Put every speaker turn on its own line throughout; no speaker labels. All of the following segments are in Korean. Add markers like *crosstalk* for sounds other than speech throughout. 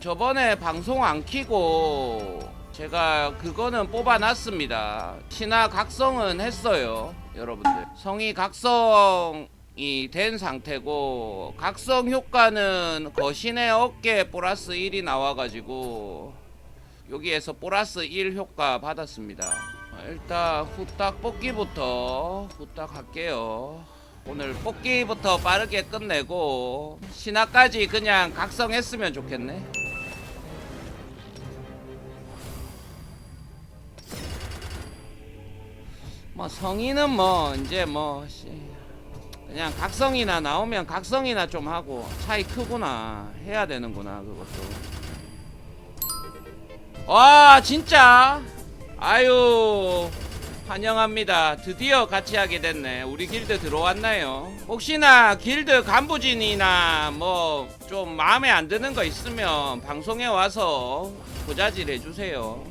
저번에 방송 안 키고 제가 그거는 뽑아놨습니다. 신화 각성은 했어요, 여러분들. 성이 각성이 된 상태고 각성 효과는 거신의 어깨 플러스 1이 나와가지고 여기에서 플러스 1 효과 받았습니다. 어, 일단 후딱 뽑기부터 후딱 할게요. 오늘 뽑기부터 빠르게 끝내고 신화까지 그냥 각성했으면 좋겠네. 뭐 성인은 뭐 이제 뭐 씨, 그냥 각성이나 나오면 각성이나 좀 하고 차이 크구나 해야 되는구나 그것도. 와 진짜? 아유 환영합니다. 드디어 같이 하게 됐네. 우리 길드 들어왔나요? 혹시나 길드 간부진이나 뭐 좀 마음에 안 드는 거 있으면 방송에 와서 고자질 해주세요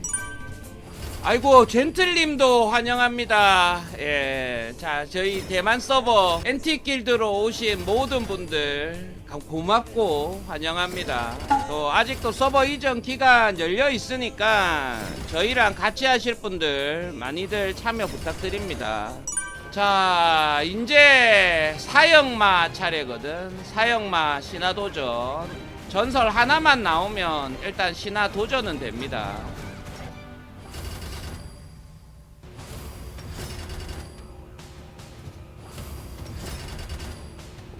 아이고 젠틀님도 환영합니다. 예, 자 저희 대만 서버 엔티 길드로 오신 모든 분들 감- 고맙고 환영합니다. 또 아직도 서버 이전 기간 열려 있으니까 저희랑 같이 하실 분들 많이들 참여 부탁드립니다. 자 이제 사형마 차례거든. 사형마 신화도전 전설 하나만 나오면 일단 신화도전은 됩니다.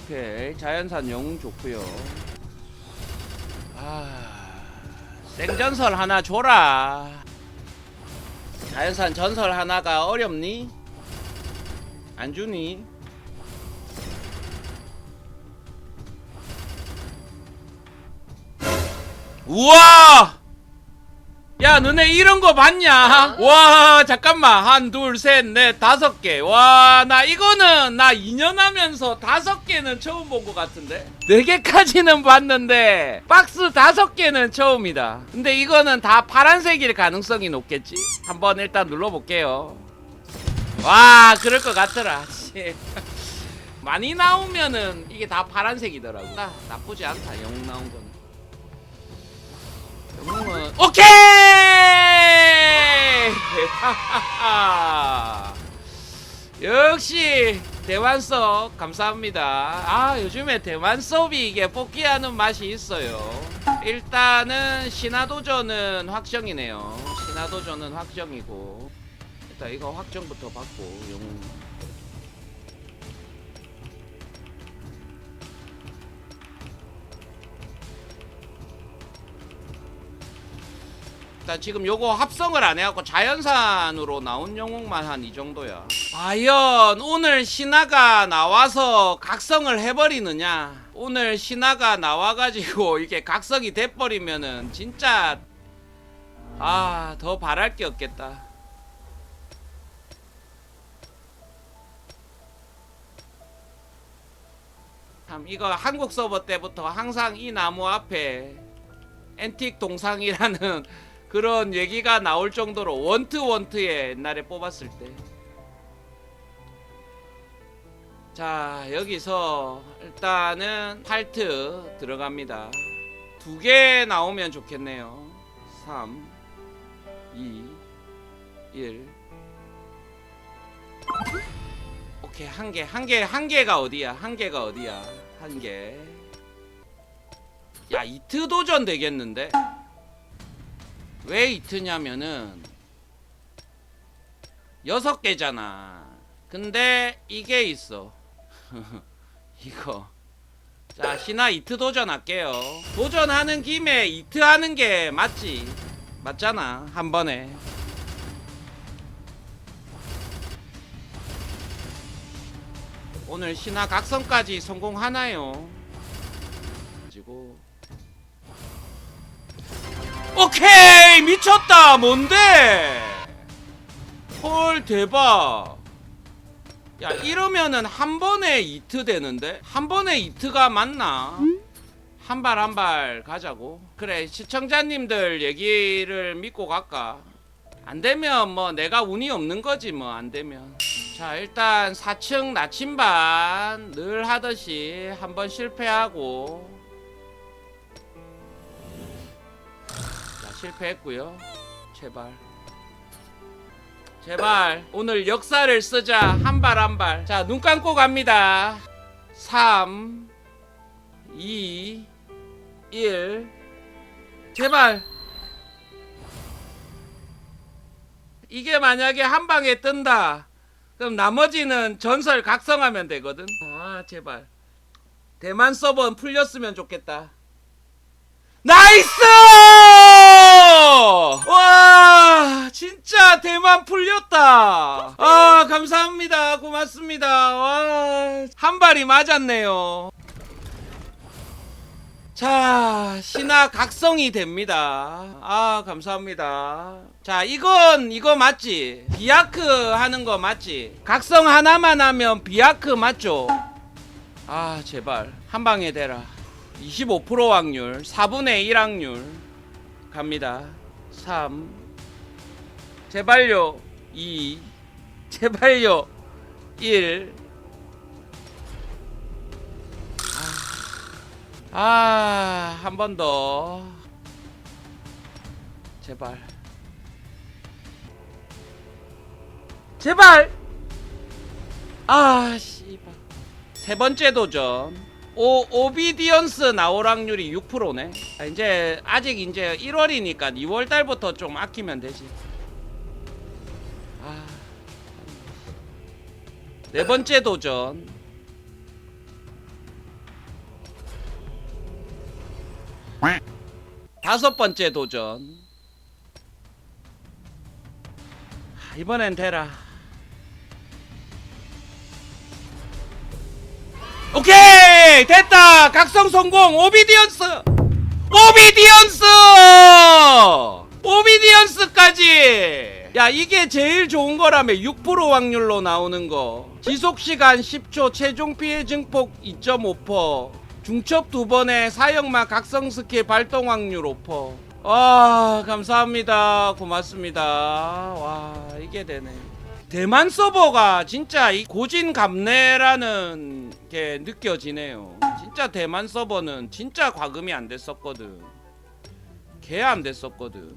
오케이 자연산 영웅 좋고요 아 생전설 하나 줘라 자연산 전설 하나가 어렵니? 안 주니? 우와! 야, 너네 이런 거 봤냐? 와, 잠깐만. 한, 둘, 셋, 넷, 다섯 개. 와, 나 이거는 나 2년 하면서 다섯 개는 처음 본 것 같은데? 네 개까지는 봤는데, 박스 다섯 개는 처음이다. 근데 이거는 다 파란색일 가능성이 높겠지? 한번 일단 눌러볼게요. 와, 그럴 것 같더라. *laughs* 씨. 많이 나오면은 이게 다 파란색이더라고. 나, 나쁘지 않다, 영웅 나온 거는. 영웅은 오케이! *laughs* 역시 대만 섭 감사합니다. 아 요즘에 대만 섭이 이게 뽑기하는 맛이 있어요. 일단은 신화도전은 확정이네요. 신화도전은 확정이고 일단 이거 확정부터 받고 영웅. 일단 지금 요거 합성을 안 해갖고 자연산으로 나온 영웅만 한 이 정도야. 과연 오늘 신화가 나와서 각성을 해버리느냐? 오늘 신화가 나와가지고 *laughs* 이게 각성이 돼버리면은 진짜 아 더 바랄 게 없겠다. 참 이거 한국 서버 때부터 항상 이 나무 앞에 앤틱 동상이라는 그런 얘기가 나올 정도로 원트 원트에 옛날에 뽑았을 때. 자 여기서 일단은 팔트 들어갑니다. 두 개 나오면 좋겠네요. 3, 2, 1. 오케이 한 개, 한 개, 한 개가 어디야? 한 개가 어디야? 한 개. 야 이트 도전 되겠는데? 왜 이트냐면은 여섯 개잖아. 근데 이게 있어. *laughs* 이거. 자, 신화 이트 도전할게요. 도전하는 김에 이트 하는 게 맞지. 맞잖아. 한 번에. 오늘 신화 각성까지 성공하나요? 가지고 오케이 미쳤다. 뭔데? 헐 대박. 야 이러면은 한 번에 이트 되는데? 한 번에 이트가 맞나? 한 발 한 발 가자고. 그래 시청자님들 얘기를 믿고 갈까? 안 되면 뭐 내가 운이 없는 거지 뭐 안 되면. 자 일단 4층 나침반 늘 하듯이 한번 실패하고 실패했고요. 제발. 제발 오늘 역사를 쓰자 한 발 한 발. 자, 눈 감고 갑니다. 3 2 1 제발. 이게 만약에 한 방에 뜬다. 그럼 나머지는 전설 각성하면 되거든. 아, 제발. 대만 서버 풀렸으면 좋겠다. 나이스! 와, 진짜 대만 풀렸다. 아, 감사합니다. 고맙습니다. 와, 한 발이 맞았네요. 자, 신화 각성이 됩니다. 아, 감사합니다. 자, 이건, 이거 맞지? 비아크 하는 거 맞지? 각성 하나만 하면 비아크 맞죠? 아, 제발. 한 방에 대라. 25% 확률, 4분의 1 확률. 갑니다. 3. 제발요. 2. 제발요. 1. 아, 한 번 더. 제발. 제발. 아, 씨발. 세 번째 도전. 오, 오비디언스 나올 확률이 6%네. 아, 이제 아직 이제 1월이니까 2월 달부터 좀 아끼면 되지. 아. 네 번째 도전. 다섯 번째 도전. 아, 이번엔 되라. 오케이 됐다. 각성 성공. 오비디언스. 오비디언스! 오비디언스까지! 야 이게 제일 좋은 거라며. 6% 확률로 나오는 거. 지속시간 10초 최종 피해 증폭 2.5% 중첩 두 번에 사형마 각성 스킬 발동 확률 5%. 와 감사합니다. 고맙습니다. 와 이게 되네 대만 서버가 진짜 이 고진감래라는 게 느껴지네요. 진짜 대만 서버는 진짜 과금이 안 됐었거든. 개 안 됐었거든